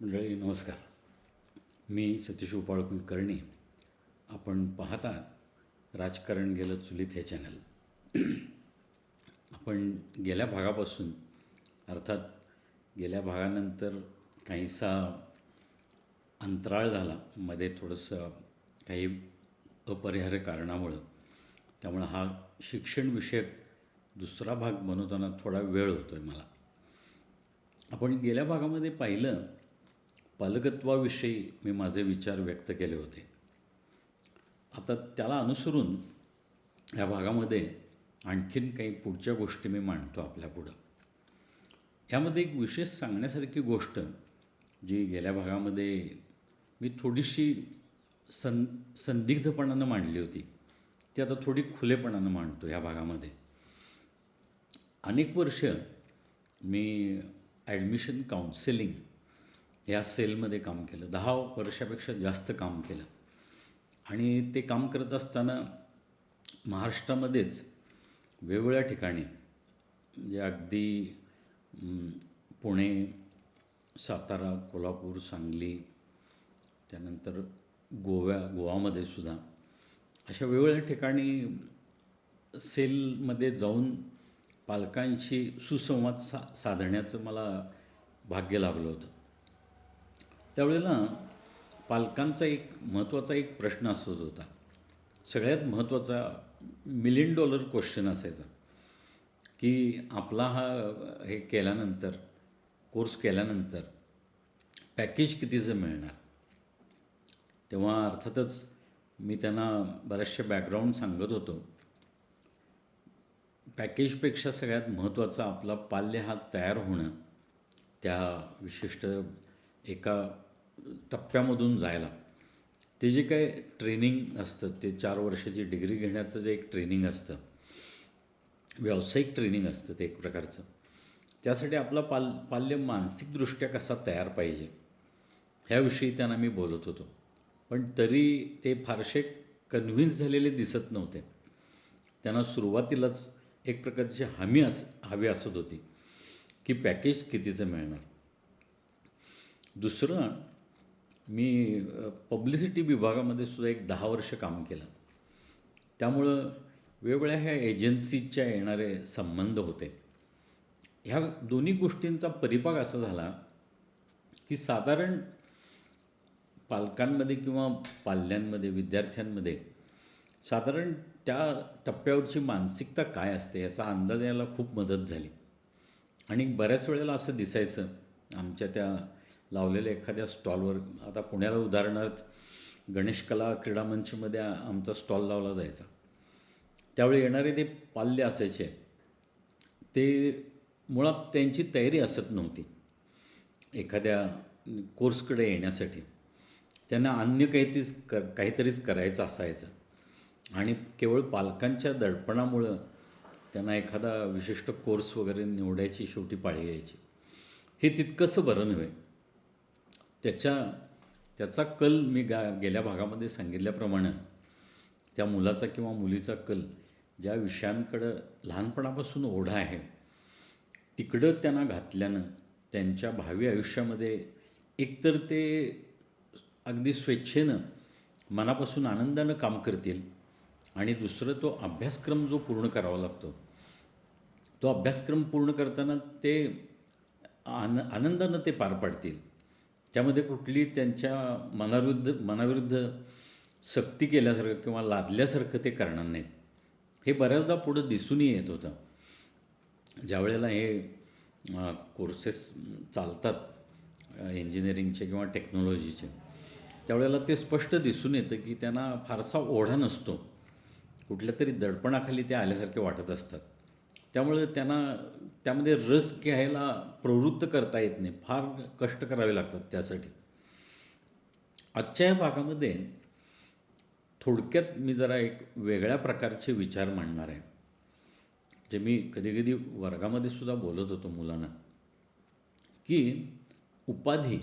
मंडळी नमस्कार. मी सतीश उपाळ कुलकर्णी आपण पाहतात राजकारण गेलं चुलीत हे चॅनल आपण गेल्या भागापासून अर्थात गेल्या भागानंतर काहीसा अंतराळ झाला. मध्ये थोडंसं काही अपरिहार्य कारणामुळं. त्यामुळं हा शिक्षणविषयक दुसरा भाग बनवताना थोडा वेळ होतो आहे मला. आपण गेल्या भागामध्ये पाहिलं पालकत्वाविषयी मी माझे विचार व्यक्त केले होते. आता त्याला अनुसरून या भागामध्ये आणखीन काही पुढच्या गोष्टी मी मांडतो आपल्यापुढं यामध्ये एक विशेष सांगण्यासारखी गोष्ट जी गेल्या भागामध्ये मी थोडीशी सं संदिग्धपणानं मांडली होती. ती आता थोडी खुलेपणानं मांडतो ह्या भागामध्ये. अनेक वर्ष मी ॲडमिशन काउन्सिलिंग या सेलमध्ये काम केलं. दहा वर्षापेक्षा जास्त काम केलं. आणि ते काम करत असताना महाराष्ट्रामध्येच वेगवेगळ्या ठिकाणी म्हणजे अगदी पुणे सातारा कोल्हापूर सांगली त्यानंतर गोव्या गोवामध्ये सुद्धा अशा वेगवेगळ्या ठिकाणी सेलमध्ये जाऊन पालकांशी सुसंवाद सा साधण्याचं मला भाग्य लाभलं होतं. त्यावेळेला पालकांचा एक महत्त्वाचा एक प्रश्न असत होता. सगळ्यात महत्त्वाचा मिलियन डॉलर क्वेश्चन असायचा. की आपला हा हे केल्यानंतर कोर्स केल्यानंतर पॅकेज कितीचं मिळणार? तेव्हा अर्थातच मी त्यांना बऱ्याचशा बॅकग्राऊंड सांगत होतो. पॅकेजपेक्षा सगळ्यात महत्त्वाचं आपला पाल्य हा तयार होणं त्या विशिष्ट एका टप्प्यामधून जायला. ते जे काय ट्रेनिंग असतं ते चार वर्षाची डिग्री घेण्याचं जे एक ट्रेनिंग असतं व्यावसायिक ट्रेनिंग असतं ते एक प्रकारचं. त्यासाठी आपला पाल पाल्य मानसिकदृष्ट्या कसा तयार पाहिजे ह्याविषयी त्यांना मी बोलत होतो. पण तरी ते फारसे कन्व्हिन्स झालेले दिसत नव्हते. त्यांना सुरुवातीलाच एक प्रकारची हमी अस हवी असत होती की पॅकेज कितीचं मिळणार. दुसरं मी पब्लिसिटी विभागामध्ये सुद्धा एक दहा वर्ष काम केलं. त्यामुळं वेगवेगळ्या ह्या एजन्सीच्या येणारे संबंध होते. ह्या दोन्ही गोष्टींचा परिपाक असा झाला की साधारण पालकांमध्ये किंवा पाल्यांमध्ये विद्यार्थ्यांमध्ये साधारण त्या टप्प्यावरची मानसिकता काय असते याचा अंदाज यायला खूप मदत झाली. आणि बऱ्याच वेळेला असं दिसायचं आमच्या त्या लावलेल्या एखाद्या स्टॉलवर. आता पुण्याला उदाहरणार्थ गणेश कला क्रीडा मंचमध्ये आमचा स्टॉल लावला जायचा. त्यावेळी येणारे ते पाल्य असायचे ते मुळात त्यांची तयारी असत नव्हती. एखाद्या कोर्सकडे येण्यासाठी त्यांना अन्य काहीतरीच कर काहीतरीच करायचं असायचं. आणि केवळ पालकांच्या दडपणामुळं त्यांना एखादा विशिष्ट कोर्स वगैरे निवडायची शेवटी पाळी यायची. हे तितकंसं बरं नव्हे. त्याच्या त्याचा कल मी गा गेल्या भागामध्ये सांगितल्याप्रमाणे त्या मुलाचा किंवा मुलीचा कल ज्या विषयांकडं लहानपणापासून ओढा आहे तिकडं त्यांना घातल्यानं त्यांच्या भावी आयुष्यामध्ये एकतर ते अगदी स्वेच्छेनं मनापासून आनंदानं काम करतील आणि दुसरं तो अभ्यासक्रम जो पूर्ण करावा लागतो तो अभ्यासक्रम पूर्ण करताना ते आन आनंदानं ते पार पाडतील. त्यामध्ये कुठली त्यांच्या मनाविरुद्ध मनाविरुद्ध सक्ती केल्यासारखं किंवा लादल्यासारखं ते करणार नाहीत. हे बऱ्याचदा पुढं दिसूनही येत होतं. ज्या वेळेला हे कोर्सेस चालतात इंजिनिअरिंगचे किंवा टेक्नॉलॉजीचे त्यावेळेला ते स्पष्ट दिसून येतं की त्यांना फारसा ओढा नसतो. कुठल्या तरी दडपणाखाली ते आल्यासारखे वाटत असतात. त्यामुळे त्यांना त्यामध्ये रस घ्यायला प्रवृत्त करता येत नाही. फार कष्ट करावे लागतात त्यासाठी. आजच्या या भागामध्ये थोडक्यात मी जरा एक वेगळ्या प्रकारचे विचार मांडणार आहे. जे मी कधीकधी वर्गामध्ये सुद्धा बोलत होतो मुलांना की उपाधी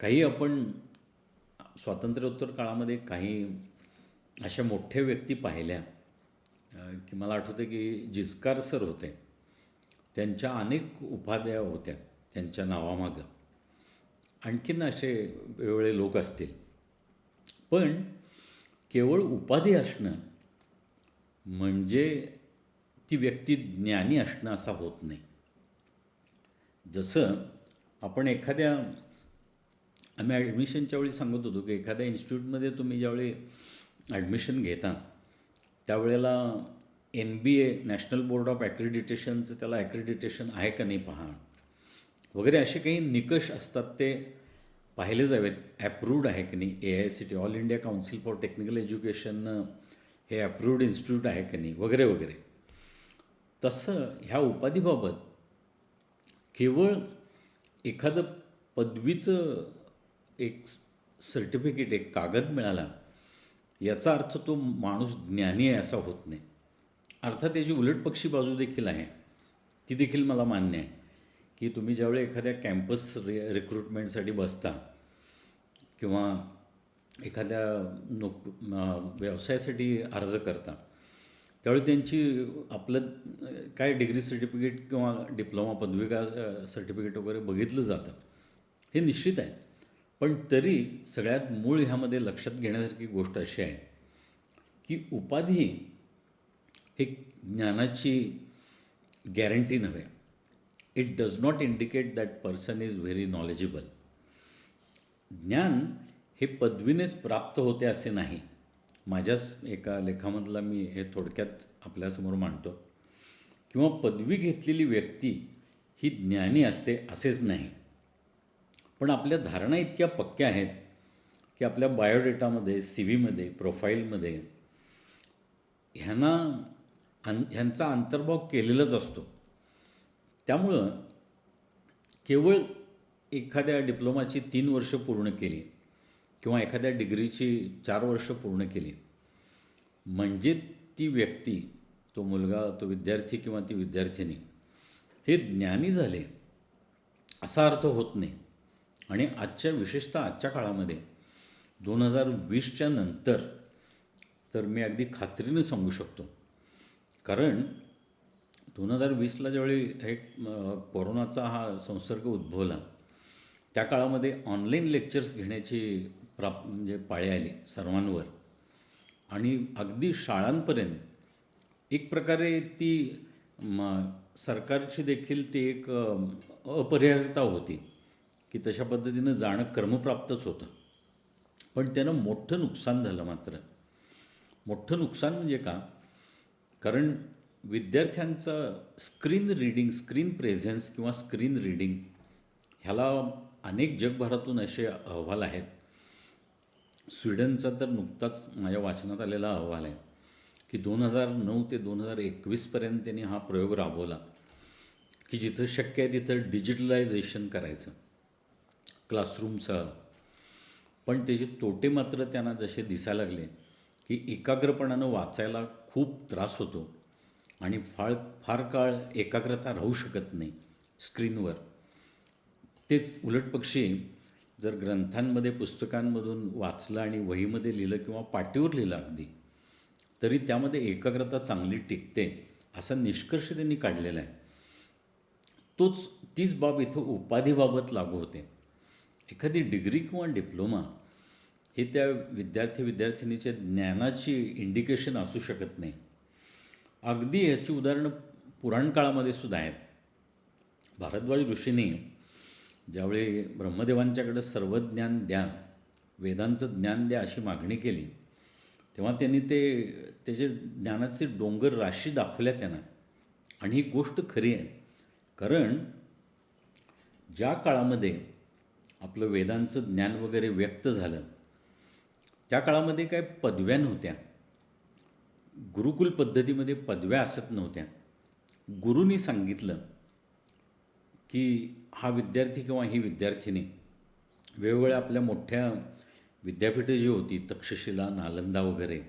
काही आपण स्वातंत्र्योत्तर काळामध्ये काही अशा मोठ्या व्यक्ती पाहिल्या की मला आठवतं की जिचकार सर होते त्यांच्या अनेक उपाध्या होत्या त्यांच्या नावामागं. आणखीन असे वेगवेगळे लोक असतील. पण केवळ उपाधी असणं म्हणजे ती व्यक्ती ज्ञानी असणं असा होत नाही. जसं आपण एखाद्या आम्ही ॲडमिशनच्या वेळी सांगत होतो की एखाद्या इन्स्टिट्यूटमध्ये तुम्ही ज्यावेळी ॲडमिशन घेता त्यावेळेला N B A national board of ॲक्रिडिटेशनचं त्याला ॲक्रिडिटेशन आहे का नाही पहा. वगैरे असे काही निकष असतात ते पाहिले जावेत. ॲप्रूव्ड आहे की नाही? A I C T all India council for technical education हे ॲप्रूव्ड इन्स्टिट्यूट आहे की नाही? वगैरे वगैरे. तसं ह्या उपाधीबाबत केवळ एखादं पदवीचं एक सर्टिफिकेट एक कागद मिळाला याचा अर्थ तो माणूस ज्ञानी आहे असा होत नाही. अर्थात त्याची उलटपक्षी बाजू देखील आहे. ती देखील मला मान्य आहे की तुम्ही ज्यावेळी एखाद्या कॅम्पस रि रिक्रुटमेंटसाठी बसता किंवा एखाद्या नोक व्यवसायासाठी अर्ज करता त्यावेळी त्यांची आपलं काय डिग्री सर्टिफिकेट किंवा डिप्लोमा पदविका सर्टिफिकेट वगैरे बघितलं जातं. हे निश्चित आहे. पण तरी सगळ्यात मूळ ह्यामध्ये लक्षात घेण्यासारखी गोष्ट अशी आहे की उपाधी एक ज्ञानाची गॅरंटी नव्हे. It does not indicate that person is very knowledgeable ज्ञान हे पदवीनेच प्राप्त होते असे नाही. माझ्याच एका लेखामधला मी हे थोडक्यात आपल्यासमोर मांडतो. किंवा पदवी घेतलेली व्यक्ती ही ज्ञानी असते असेच नाही. पण आपल्या धारणा इतक्या पक्क्या आहेत की आपल्या बायोडेटामध्ये सी व्हीमध्ये प्रोफाईलमध्ये ह्यांना अन ह्यांचा अंतर्भाव केलेलाच असतो. त्यामुळं केवळ एखाद्या डिप्लोमाची तीन वर्ष पूर्ण केली किंवा एखाद्या डिग्रीची चार वर्ष पूर्ण केली म्हणजे ती व्यक्ती तो मुलगा तो विद्यार्थी किंवा ती विद्यार्थिनी हे ज्ञानी झाले असा अर्थ होत नाही. आणि आजच्या विशेषतः आजच्या काळामध्ये दोन हजार वीसच्या नंतर तर मी अगदी खात्रीने सांगू शकतो. कारण दोन हजार वीसला ज्यावेळी हे कोरोनाचा हा संसर्ग उद्भवला त्या काळामध्ये ऑनलाईन लेक्चर्स घेण्याची प्राप म्हणजे पाळी आली सर्वांवर. आणि अगदी शाळांपर्यंत एक प्रकारे ती म सरकारची देखील ती एक अपरिहार्यता होती. की तशा पद्धतीनं जाणं कर्मप्राप्तच होतं. पण त्यानं मोठं नुकसान झालं मात्र. मोठं नुकसान म्हणजे का? कारण विद्यार्थ्यांचं स्क्रीन रीडिंग स्क्रीन प्रेझेन्स किंवा स्क्रीन रीडिंग ह्याला अनेक जगभरातून असे अहवाल आहेत. स्वीडनचा तर नुकताच माझ्या वाचनात आलेला अहवाल आहे की दोन हजार नऊ ते दोन हजार एकवीसपर्यंत त्यांनी हा प्रयोग राबवला की जिथं शक्य आहे तिथं डिजिटलायझेशन करायचं. क्लासरूमचा. पण त्याचे तोटे मात्र त्यांना जसे दिसायला लागले की एकाग्रपणानं वाचायला खूप त्रास होतो. आणि फार फार काळ एकाग्रता राहू शकत नाही स्क्रीनवर. तेच उलटपक्षी जर ग्रंथांमध्ये पुस्तकांमधून वाचलं आणि वहीमध्ये लिहिलं किंवा पाटीवर लिहिलं अगदी तरी त्यामध्ये एकाग्रता चांगली टिकते असा निष्कर्ष त्यांनी काढलेला आहे. तोच तीच बाब इथं उपाधीबाबत लागू होते. एखादी डिग्री किंवा डिप्लोमा हे त्या विद्यार्थी विद्यार्थिनीच्या ज्ञानाची इंडिकेशन असू शकत नाही. अगदी ह्याची उदाहरणं पुराणकाळामध्ये सुद्धा आहेत. भारद्वाज ऋषींनी ज्यावेळी ब्रह्मदेवांच्याकडे सर्व ज्ञान द्या वेदांचं ज्ञान द्या अशी मागणी केली तेव्हा त्यांनी ते त्याचे ज्ञानाचे डोंगर राशी दाखवल्या त्यांना. आणि ही गोष्ट खरी आहे. कारण ज्या काळामध्ये आपलं वेदांचं ज्ञान वगैरे व्यक्त झालं. त्या काळामध्ये काय पदव्या नव्हत्या. गुरुकुल पद्धतीमध्ये पदव्या असत नव्हत्या. गुरुनी सांगितलं की हा विद्यार्थी किंवा ही विद्यार्थिनी वेगवेगळ्या आपल्या मोठ्या विद्यापीठं जी होती तक्षशिला नालंदा वगैरे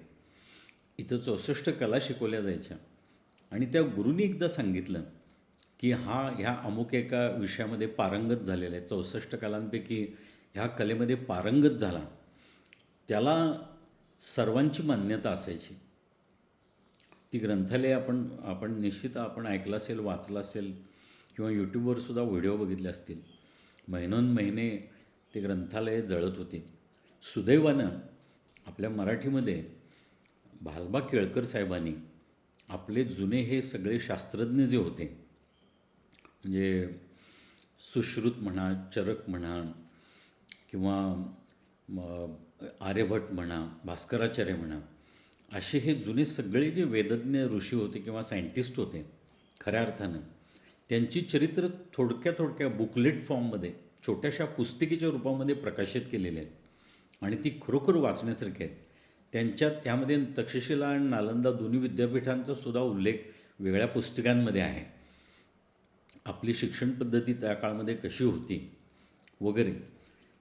इथं चौसष्ट कला शिकवल्या जायच्या. आणि त्या गुरुनी एकदा सांगितलं की हा ह्या अमुक एका विषयामध्ये पारंगत झालेला आहे. चौसष्ट कलांपैकी ह्या कलेमध्ये पारंगत झाला. त्याला सर्वांची मान्यता असायची. ती ग्रंथालय आपण आपण निश्चित आपण ऐकलं असेल वाचलं असेल किंवा यूट्यूबवर सुद्धा व्हिडिओ बघितले असतील. महिनोन महिने ते ग्रंथालय जळत होती. सुदैवानं आपल्या मराठीमध्ये भालबा केळकर साहेबांनी आपले जुने हे सगळे शास्त्रज्ञ जे होते म्हणजे सुश्रुत म्हणा चरक म्हणा किंवा आर्यभट म्हणा भास्कराचार्य म्हणा असे हे जुने सगळे जे वेदज्ञ ऋषी होते किंवा सायंटिस्ट होते खऱ्या अर्थानं त्यांची चरित्र थोडक्या थोडक्या बुकलेट फॉर्ममध्ये छोट्याशा पुस्तिकेच्या रूपामध्ये प्रकाशित केलेली आहेत. आणि ती खरोखर वाचण्यासारखी आहेत. त्यांच्यात त्यामध्ये तक्षशिला आणि नालंदा दोन्ही विद्यापीठांचा सुद्धा उल्लेख वेगळ्या पुस्तकांमध्ये आहे. आपली शिक्षण पद्धती त्या काळामध्ये कशी होती वगैरे.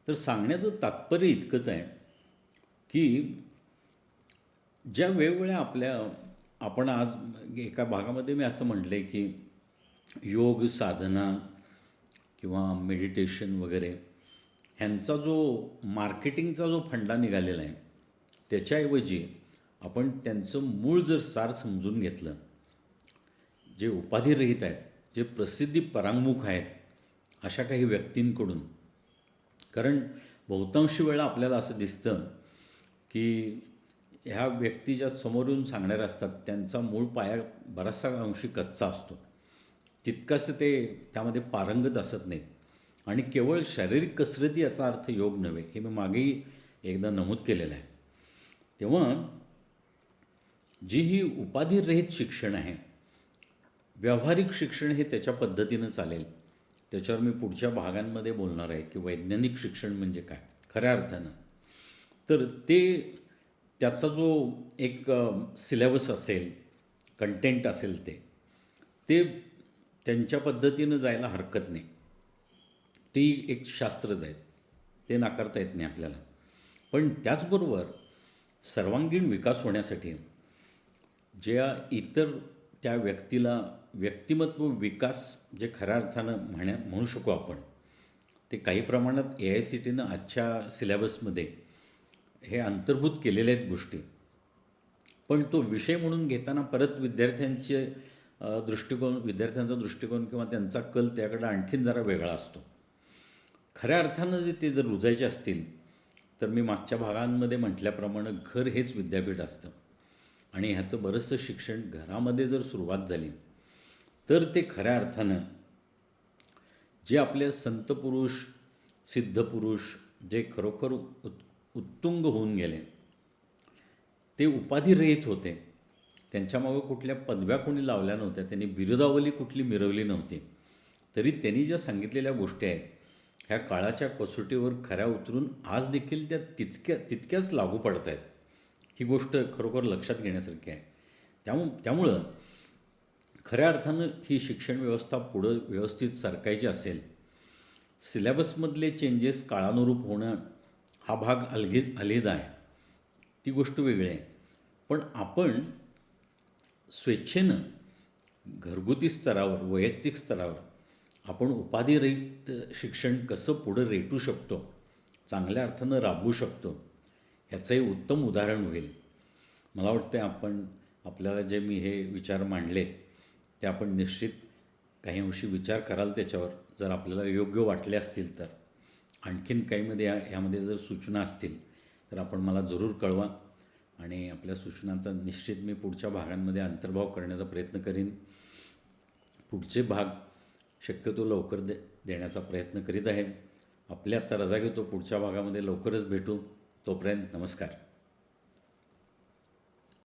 तर सांगण्याचं तात्पर्य इतकंच आहे की ज्या वेगवेगळ्या आपल्या आपण आज एका भागामध्ये मी असं म्हटलं आहे की योग साधना किंवा मेडिटेशन वगैरे ह्यांचा जो मार्केटिंगचा जो फंडा निघालेला आहे त्याच्याऐवजी आपण त्यांचं मूळ जर सार समजून घेतलं जे उपाधिरहित आहेत जे प्रसिद्धी परांगमुख आहेत अशा काही व्यक्तींकडून. कारण बहुतांशी वेळा आपल्याला असं दिसतं की ह्या व्यक्ती ज्या समोरून सांगणाऱ्या असतात त्यांचा मूळ पाया बराचसा अंशी कच्चा असतो. तितकंसं ते त्यामध्ये पारंगत असत नाहीत. आणि केवळ शारीरिक कसरती याचा अर्थ योग नव्हे हे मी मागेही एकदा नमूद केलेलं आहे. तेव्हा जी ही उपाधिरहित शिक्षण आहे व्यावहारिक शिक्षण हे त्याच्या पद्धतीनं चालेल. त्याच्यावर मी पुढच्या भागांमध्ये बोलणार आहे की वैज्ञानिक शिक्षण म्हणजे काय? खऱ्या अर्थानं. तर ते त्याचा जो एक सिलेबस असेल कंटेंट असेल ते ते त्यांच्या पद्धतीनं जायला हरकत नाही. ती एक शास्त्रच आहेत. ते नाकारता येत नाही आपल्याला. पण त्याचबरोबर सर्वांगीण विकास होण्यासाठी ज्या इतर त्या व्यक्तीला व्यक्तिमत्व विकास जे खऱ्या अर्थानं म्हणा म्हणू शकू आपण ते काही प्रमाणात ए आय सी टीनं आजच्या सिलेबसमध्ये हे अंतर्भूत केलेल्या आहेत गोष्टी. पण तो विषय म्हणून घेताना परत विद्यार्थ्यांचे दृष्टिकोन विद्यार्थ्यांचा दृष्टिकोन किंवा त्यांचा कल त्याकडे आणखीन जरा वेगळा असतो. खऱ्या अर्थानं जे ते जर रुजायचे असतील तर मी मागच्या भागांमध्ये म्हटल्याप्रमाणे घर हेच विद्यापीठ असतं. आणि ह्याचं बरंचसं शिक्षण घरामध्ये जर सुरुवात झाली तर ते खऱ्या अर्थानं जे आपले संत पुरुष जे खरोखर उत् उत्तुंग होऊन गेले ते उपाधिरहित होते. त्यांच्यामागं कुठल्या पदव्या कोणी लावल्या नव्हत्या. त्यांनी बिरुदावली कुठली मिरवली नव्हती. तरी त्यांनी ज्या सांगितलेल्या गोष्टी आहेत ह्या काळाच्या कसोटीवर खऱ्या उतरून आज देखील त्या तितक्या तितक्याच लागू पडत आहेत. ही गोष्ट खरोखर लक्षात घेण्यासारखी आहे. त्यामु त्यामुळं खऱ्या अर्थानं ही शिक्षण व्यवस्था पुढं व्यवस्थित सरकायची असेल सिलेबसमधले चेंजेस काळानुरूप होणं हा भाग अलगे अलहिदा आहे. ती गोष्ट वेगळी आहे. पण आपण स्वेच्छेनं घरगुती स्तरावर वैयक्तिक स्तरावर आपण उपाधिरहित शिक्षण कसं पुढं रेटू शकतो चांगल्या अर्थानं राबवू शकतो ह्याचंही उत्तम उदाहरण होईल. मला वाटतं आपण आपल्याला जे मी हे विचार मांडलेत ते आपण निश्चित काही अंशी विचार कराल त्याच्यावर. जर आपल्याला योग्य वाटले असतील तर. आणखीन काहीमध्ये या ह्यामध्ये जर सूचना असतील तर आपण मला जरूर कळवा. आणि आपल्या सूचनांचा निश्चित मी पुढच्या भागांमध्ये अंतर्भाव करण्याचा प्रयत्न करीन. पुढचे भाग शक्यतो लवकर दे देण्याचा प्रयत्न करीत आहे. आपल्या आत्ता रजा घेतो. पुढच्या भागामध्ये लवकरच भेटू. तोपर्यंत नमस्कार.